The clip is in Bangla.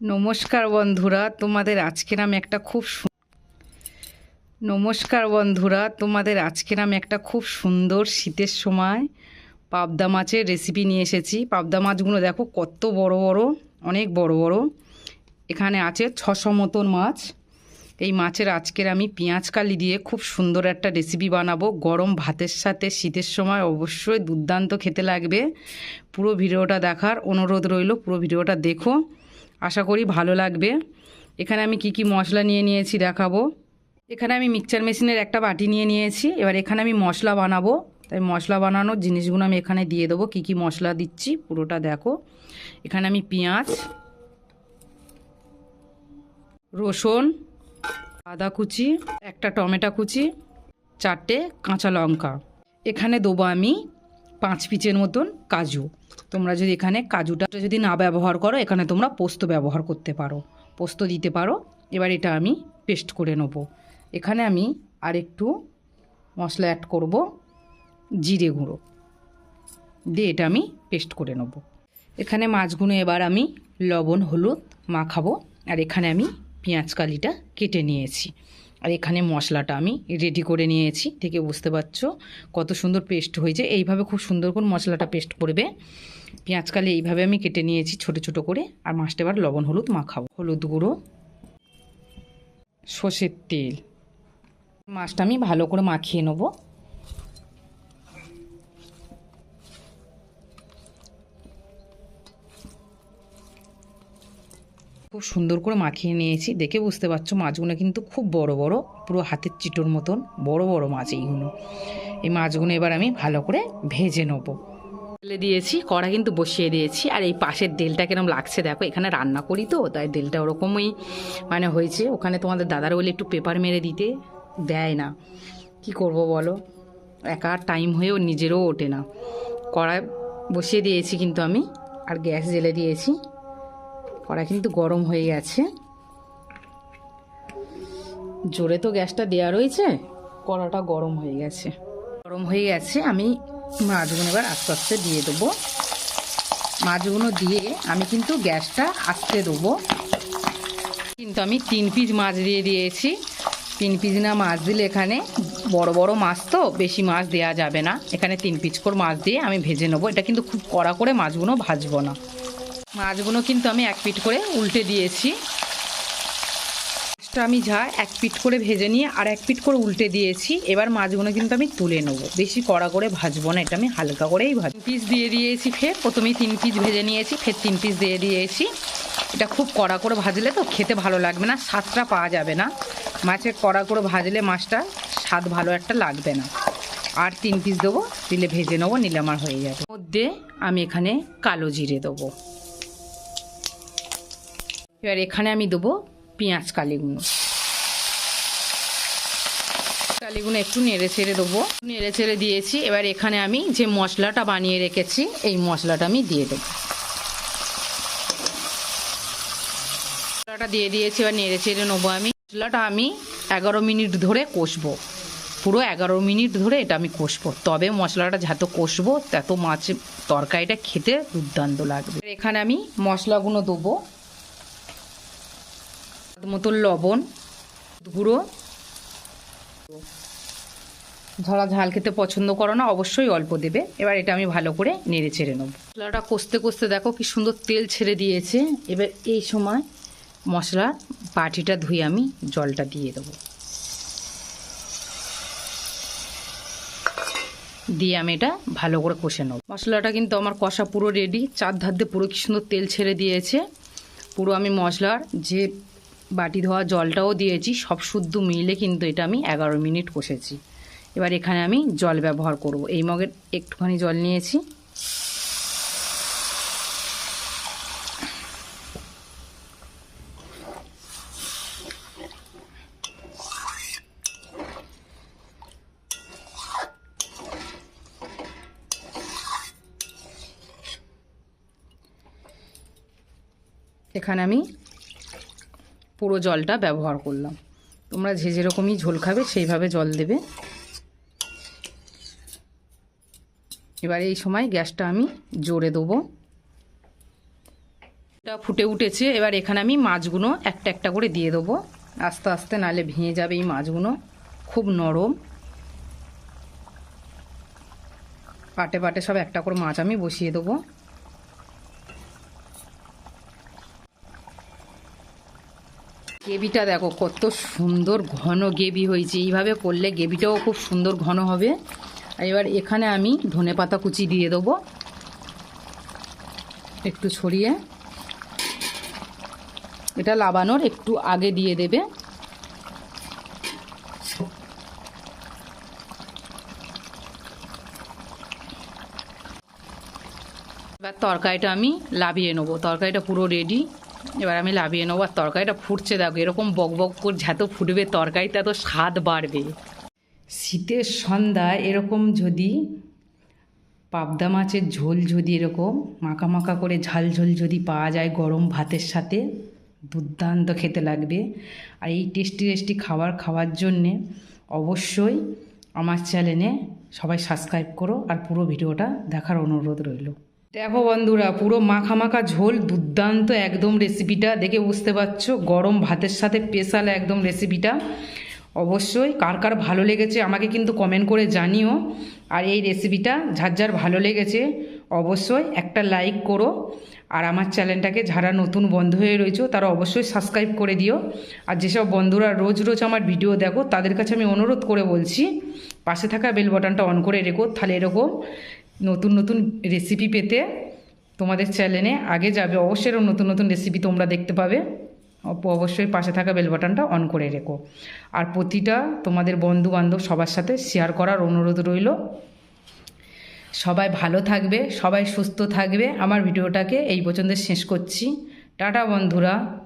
নমস্কার বন্ধুরা, তোমাদের আজকের আমি একটা খুব নমস্কার বন্ধুরা, তোমাদের আজকের আমি একটা খুব সুন্দর শীতের সময় পাবদা মাছের রেসিপি নিয়ে এসেছি। পাবদা মাছগুলো দেখো কত বড় বড়, অনেক বড় বড়। এখানে আছে ছশো মতন মাছ। এই মাছের আজকের আমি পেঁয়াজ কালি দিয়ে খুব সুন্দর একটা রেসিপি বানাবো। গরম ভাতের সাথে শীতের সময় অবশ্যই দুর্দান্ত খেতে লাগবে। পুরো ভিডিওটা দেখার অনুরোধ রইল, পুরো ভিডিওটা দেখো। আশা করি ভালো লাগবে। এখানে আমি কি কি মশলা নিয়ে নিয়েছি দেখাবো। এখানে আমি মিক্সচার মেশিনের একটা বাটি নিয়ে নিয়েছি। এবার এখানে আমি মশলা বানাবো। তাই মশলা বানানোর জিনিসগুলো আমি এখানে দিয়ে দেবো। কি কি মশলা দিচ্ছি পুরোটা দেখো। এখানে আমি পেঁয়াজ, রসুন, আদা কুচি, একটা টমেটো কুচি, চারটে কাঁচা লঙ্কা। এখানে দেবো আমি পাঁচ পিচের মতন কাজু। তোমরা যদি এখানে কাজুটা যদি না ব্যবহার করো, এখানে তোমরা পোস্ত ব্যবহার করতে পারো। পোস্ত দিতে পারো। এবার এটা আমি পেস্ট করে নেব। এখানে আমি আর একটু মশলা অ্যাড করব, জিরে গুঁড়ো। দিয়ে এটা আমি পেস্ট করে নেব। এখানে মাছগুলো এবার আমি লবণ, হলুদ মাখাবো। আর এখানে আমি পেঁয়াজ কালিটা কেটে নিয়েছি। আর এখানে মশলাটা আমি রেডি করে নিয়েছি থেকে বুঝতে পারছ কত সুন্দর পেস্ট হয়েছে। এইভাবে খুব সুন্দর করে মশলাটা পেস্ট করবে। পেঁয়াজকালে এইভাবে আমি কেটে নিয়েছি ছোট ছোট করে। আর মাছটা এবার লবণ, হলুদ মাখাবো। হলুদ গুঁড়ো, সর্ষের তেল। মাছটা আমি ভালো করে মাখিয়ে নেব। খুব সুন্দর করে মাখিয়ে নিয়েছি। দেখে বুঝতে পারছ মাছগুলো কিন্তু খুব বড় বড়, পুরো হাতের চিটোর মতন বড় বড় মাছ এইগুলো। এই মাছগুলো এবার আমি ভালো করে ভেজে নেব। তেলে দিয়েছি, কড়া কিন্তু বসিয়ে দিয়েছি, আর এই পাশের তেলটা কিরম লাগছে দেখো, এখানে রান্না করি তো, তাই তেলটা ওরকমই মানে হয়েছে। ওখানে তোমাদের দাদার বলে একটু পেপার মেরে দিতে, দেয় না। কি করব বলো? একা টাইম হয়েও নিজেরও ওঠে না। কড়াই বসিয়ে দিয়েছি কিন্তু আমি, আর গ্যাস জেলে দিয়েছি। কড়া কিন্তু গরম হয়ে গেছে। জোরে তো গ্যাসটা দেওয়া রয়েছে, কড়াটা গরম হয়ে গেছে। গরম হয়ে গেছে, আমি মাছগুলো এবার আস্তে আস্তে দিয়ে দেবো। মাছগুলো দিয়ে আমি কিন্তু গ্যাসটা আস্তে দেবো। কিন্তু আমি তিন পিস মাছ দিয়ে দিয়েছি। তিন পিস না মাছ দিলে এখানে বড় বড় মাছ তো বেশি মাছ দেওয়া যাবে না। এখানে তিন পিস করে মাছ দিয়ে আমি ভেজে নেব। এটা কিন্তু খুব কড়া করে মাছগুলো ভাজবো না। মাছগুলো কিন্তু আমি এক পিট করে উল্টে দিয়েছি। মাছটা আমি যা এক পিট করে ভেজে নিয়ে আর এক পিট করে উল্টে দিয়েছি। এবার মাছগুলো কিন্তু আমি তুলে নেব। বেশি কড়া করে ভাজবো না, এটা আমি হালকা করেই ভাজ পিস দিয়ে দিয়েছি ফের। প্রথমেই তিন পিস ভেজে নিয়েছি, ফের তিন পিস দিয়ে দিয়েছি। এটা খুব কড়া করে ভাজলে তো খেতে ভালো লাগবে না, স্বাদটা পাওয়া যাবে না। মাছের কড়া করে ভাজলে মাছটা স্বাদ ভালো একটা লাগবে না। আর তিন পিস দেবো, দিলে ভেজে নেব, নিলে আমার হয়ে যাবে। মধ্যে আমি এখানে কালো জিরে দেবো। এবার এখানে আমি দেবো পেঁয়াজ কালিগুলো কালিগুলো একটু নেড়ে ছেড়ে দেবো। নেড়ে ছেড়ে দিয়েছি, এবার এখানে আমি যে মশলাটা বানিয়ে রেখেছি, এই মশলাটা আমি দিয়ে দেবো। মশলাটা দিয়ে দিয়েছি, এবার নেড়ে চেড়ে নেব আমি। মশলাটা আমি এগারো মিনিট ধরে কষবো। পুরো এগারো মিনিট ধরে এটা আমি কষবো। তবে মশলাটা যত কষবো, তত মাছ তরকারিটা খেতে দুর্দান্ত লাগবে। এখানে আমি মশলাগুলো দেবো। মতো লবণ গুঁড়ো। যারা ঝাল খেতে পছন্দ করো না, অবশ্যই অল্প দেবে। এবার এটা আমি ভালো করে নেড়ে ছেড়ে নেব। মশলাটা কষতে কষতে দেখো কি সুন্দর তেল ছেড়ে দিয়েছে। এবার এই সময় মশলা বাটিটা ধুয়ে আমি জলটা দিয়ে দেবো। দিয়ে আমি এটা ভালো করে কষে নেব। মশলাটা কিন্তু আমার কষা পুরো রেডি চার ধার দিয়ে পুরো কি সুন্দর তেল ছেড়ে দিয়েছে। পুরো আমি মশলার যে বাটি ধোয়া জলটাও দিয়েছি, সব শুদ্ধ মিলে কিন্তু এটা আমি এগারো মিনিট কষেছি। এবার এখানে আমি জল ব্যবহার করব। এই মগের একটুখানি জল নিয়েছি। এখানে আমি পুরো জলটা ব্যবহার করলাম। তোমরা যে যেরকমই ঝোল খাবে সেইভাবে জল দেবে। এবার এই সময় গ্যাসটা আমি জোরে দেবো। এটা ফুটে উঠেছে, এবার এখানে আমি মাছগুলো একটা একটা করে দিয়ে দেবো। আস্তে আস্তে নালে ভেঙে যাবে এই মাছগুলো, খুব নরম। পাটে পাটে সব একটা করে মাছ আমি বসিয়ে দেবো। গ্রেভিটা দেখো, কত সুন্দর ঘন গ্রেভি হয়েছে। এইভাবে করলে গ্রেভিটাও খুব সুন্দর ঘন হবে। এবার এখানে আমি ধনে পাতা কুচি দিয়ে দেবো। একটু ছড়িয়ে। এটা লাবানোর একটু আগে দিয়ে দেবে। এবার তরকারিটা আমি লাভিয়ে নেব। তরকারিটা পুরো রেডি এবার আমি লাভিয়ে নেব, আর তরকারিটা ফুটছে দেখো, এরকম বক করে যত ফুটবে তরকারিটা, তো স্বাদ বাড়বে। শীতের সন্ধ্যায় এরকম যদি পাবদা মাছের ঝোল যদি এরকম, মাখা মাখা করে ঝাল ঝোল যদি পাওয়া যায় গরম ভাতের সাথে, দুর্দান্ত খেতে লাগবে। আর এই টেস্টি টেস্টি খাবার খাওয়ার জন্যে অবশ্যই আমার চ্যানেলে সবাই সাবস্ক্রাইব করো, আর পুরো ভিডিওটা দেখার অনুরোধ রইল। দেখো বন্ধুরা, পুরো মাখা মাখা ঝোল, দুর্দান্ত একদম রেসিপিটা দেখে বুঝতে পারছ, গরম ভাতের সাথে স্পেশাল একদম রেসিপিটা অবশ্যই, কার কার ভালো লেগেছে আমাকে কিন্তু কমেন্ট করে জানিও। আর এই রেসিপিটা যার যার ভালো লেগেছে, অবশ্যই একটা লাইক করো। আর আমার চ্যানেলটাকে যারা নতুন বন্ধু হয়ে রয়েছে, তারা অবশ্যই সাবস্ক্রাইব করে দিও। আর যেসব বন্ধুরা রোজ রোজ আমার ভিডিও দেখো, তাদের কাছে আমি অনুরোধ করে বলছি, পাশে থাকা বেল বাটনটা অন করে রেখো, তাহলে এরকম নতুন নতুন রেসিপি পেতে তোমাদের চ্যানেলে আগে যাবে। অবশ্যই নতুন নতুন রেসিপি তোমরা দেখতে পাবে। অবশ্যই পাশে থাকা বেল বাটনটা অন করে রেখো। আর প্রতিটা তোমাদের বন্ধু বান্ধব সবার সাথে শেয়ার করার অনুরোধ রইল। সবাই ভালো থাকবে, সবাই সুস্থ থাকবে। আমার ভিডিওটাকে এই পর্যন্ত শেষ করছি। টাটা বন্ধুরা।